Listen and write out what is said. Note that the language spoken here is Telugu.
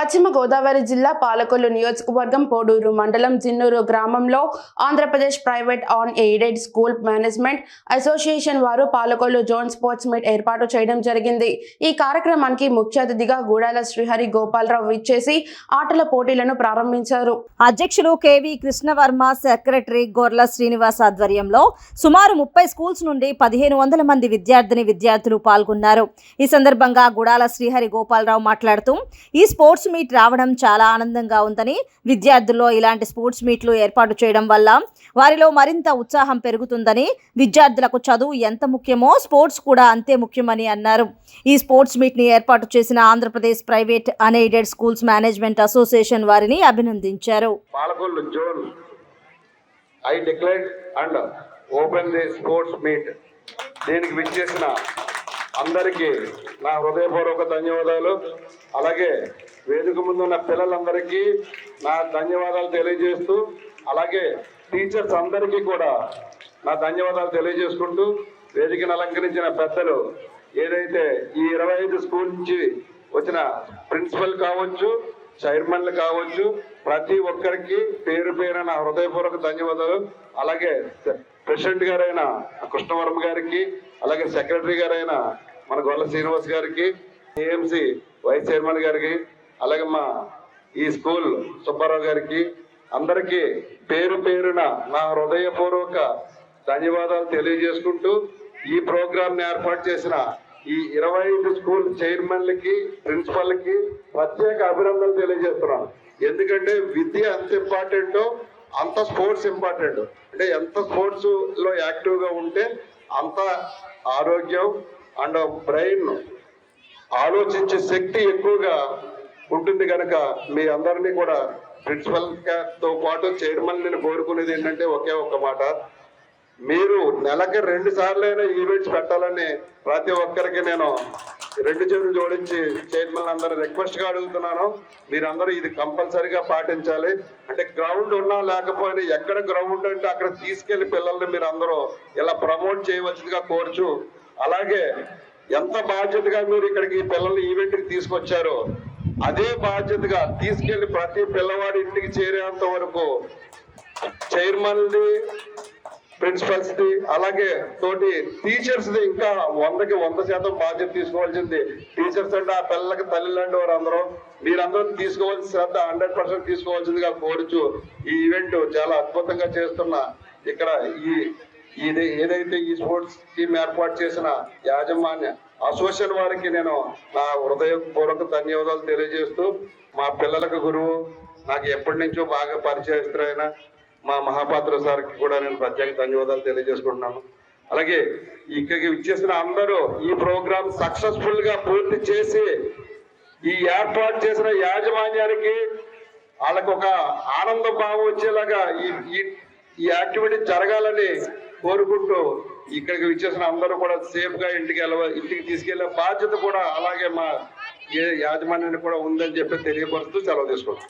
పశ్చిమ గోదావరి జిల్లా పాలకొల్లు నియోజకవర్గం పోడూరు మండలం జిన్నూరు గ్రామంలో Andhra Pradesh private unaided school management association వారు పాలకొల్లు జోన్ స్పోర్ట్స్ మీట్ ఏర్పాటు చేయడం జరిగింది. ఈ కార్యక్రమానికి ముఖ్య అతిథిగా గూడాల శ్రీహరి గోపాలరావు ఇచ్చేసి ఆటల పోటీలను ప్రారంభించారు. అధ్యక్షులు K V Krishnavarma secretary Gorla Srinivas ఆధ్వర్యంలో సుమారు ముప్పై స్కూల్స్ నుండి పదిహేను వందల మంది విద్యార్థిని విద్యార్థులు పాల్గొన్నారు. ఈ సందర్భంగా గుడాల శ్రీహరి గోపాలరావు మాట్లాడుతూ ఈ స్పోర్ట్స్ మీట్ రావడం చాలా ఆనందంగా ఉందని విద్యార్థుల్లో ఇలాంటి స్పోర్ట్స్ మీట్లు ఏర్పాటు చేయడం వల్ల వారిలో మరింత ఉత్సాహం పెరుగుతుందని విద్యార్థులకు చదువు ఎంత ముఖ్యమో స్పోర్ట్స్ కూడా అంతే ముఖ్యమని అన్నారు. ఈ స్పోర్ట్స్ మీట్ని ఏర్పాటు చేసిన Andhra Pradesh private unaided schools management association వారిని అభినందించారు. Zone I and open the sports meet దీనికి విచ్చేసిన అందరికీ నా హృదయపూర్వక ధన్యవాదాలు. అలాగే వేదిక ముందు ఉన్న పిల్లలందరికీ నా ధన్యవాదాలు తెలియజేస్తూ అలాగే టీచర్స్ అందరికీ కూడా నా ధన్యవాదాలు తెలియజేసుకుంటూ వేదికను అలంకరించిన పెద్దలు ఏదైతే ఈ ఇరవై ఐదు స్కూల్ నుంచి వచ్చిన ప్రిన్సిపల్ కావచ్చు చైర్మన్లు కావచ్చు ప్రతి ఒక్కరికి పేరు పేరైన హృదయపూర్వక ధన్యవాదాలు. అలాగే ప్రెసిడెంట్ గారైన కృష్ణవరం గారికి అలాగే సెక్రటరీ గారైన మన గొల్ల శ్రీనివాస్ గారికి ఏఎంసీ వైస్ చైర్మన్ గారికి అలాగే మా ఈ స్కూల్ సుబ్బారావు గారికి అందరికీ పేరు పేరున నా హృదయపూర్వక ధన్యవాదాలు తెలియజేసుకుంటూ ఈ ప్రోగ్రామ్ని ఏర్పాటు చేసిన ఈ ఇరవై ఐదు స్కూల్ చైర్మన్లకి ప్రిన్సిపల్కి ప్రత్యేక అభినందనలు తెలియజేస్తున్నాను. ఎందుకంటే విద్య ఎంత ఇంపార్టెంటో అంత స్పోర్ట్స్ ఇంపార్టెంట్. అంటే ఎంత స్పోర్ట్స్లో యాక్టివ్గా ఉంటే అంత ఆరోగ్యం అండ్ బ్రెయిన్ ఆలోచించే శక్తి ఎక్కువగా ఉంటుంది కనుక మీ అందరినీ కూడా ప్రిన్సిపల్తో పాటు చైర్మన్ నేను కోరుకునేది ఏంటంటే ఒకే ఒక్క మాట. మీరు నెలకి రెండు సార్లైనా ఈవెంట్స్ పెట్టాలని ప్రతి ఒక్కరికి నేను రెండు చేతులు జోడించి చైర్మన్ అందరూ రిక్వెస్ట్గా అడుగుతున్నాను. మీరందరూ ఇది కంపల్సరీగా పాటించాలి. అంటే గ్రౌండ్ ఉన్నా లేకపోయినా ఎక్కడ గ్రౌండ్ అంటే అక్కడ తీసుకెళ్ళి పిల్లల్ని మీరు అందరూ ఇలా ప్రమోట్ చేయవలసిందిగా కోరుచు. అలాగే ఎంత బాధ్యతగా మీరు ఇక్కడికి పిల్లల్ని ఈవెంట్కి తీసుకొచ్చారో అదే బాధ్యతగా తీసుకెళ్ళి ప్రతి పిల్లవాడి ఇంటికి చేరేంత వరకు చైర్మన్ ప్రిన్సిపల్స్ ది అలాగే తోటి టీచర్స్ ది ఇంకా వందకి వంద శాతం బాధ్యత తీసుకోవాల్సింది. టీచర్స్ అంటే ఆ పిల్లలకి తల్లి లాంటి వారు అందరూ మీరందరూ తీసుకోవాల్సిన శ్రద్ధ హండ్రెడ్ పర్సెంట్ తీసుకోవాల్సిందిగా కోరుచు ఈ ఈవెంట్ చాలా అద్భుతంగా చేస్తున్న ఇక్కడ ఈ ఇది ఏదైతే ఈ స్పోర్ట్స్ టీం ఏర్పాటు చేసిన యాజమాన్య అసోసియేషన్ వారికి నేను నా హృదయపూర్వక ధన్యవాదాలు తెలియజేస్తూ మా పిల్లలకు గురువు నాకు ఎప్పటి నుంచో బాగా పరిచయస్తున్న మా మహాపాత్ర సార్కి కూడా నేను ప్రత్యేక ధన్యవాదాలు తెలియజేసుకుంటున్నాను. అలాగే ఇక్కడికి ఇచ్చేసిన అందరూ ఈ ప్రోగ్రామ్ సక్సెస్ఫుల్గా పూర్తి చేసి ఈ ఏర్పాటు చేసిన యాజమాన్యానికి వాళ్ళకు ఒక ఆనంద భావం వచ్చేలాగా ఈ- ఈ యాక్టివిటీ జరగాలని కోరుకుంటూ ఇక్కడికి విచ్చేసిన అందరూ కూడా సేఫ్గా ఇంటికి వెళ్ళ ఇంటికి తీసుకెళ్ళే బాధ్యత కూడా అలాగే మా యాజమాన్యాన్ని యాజమాన్యానికి కూడా ఉందని చెప్పి తెలియపరుస్తూ సెలవు తీసుకుంటాం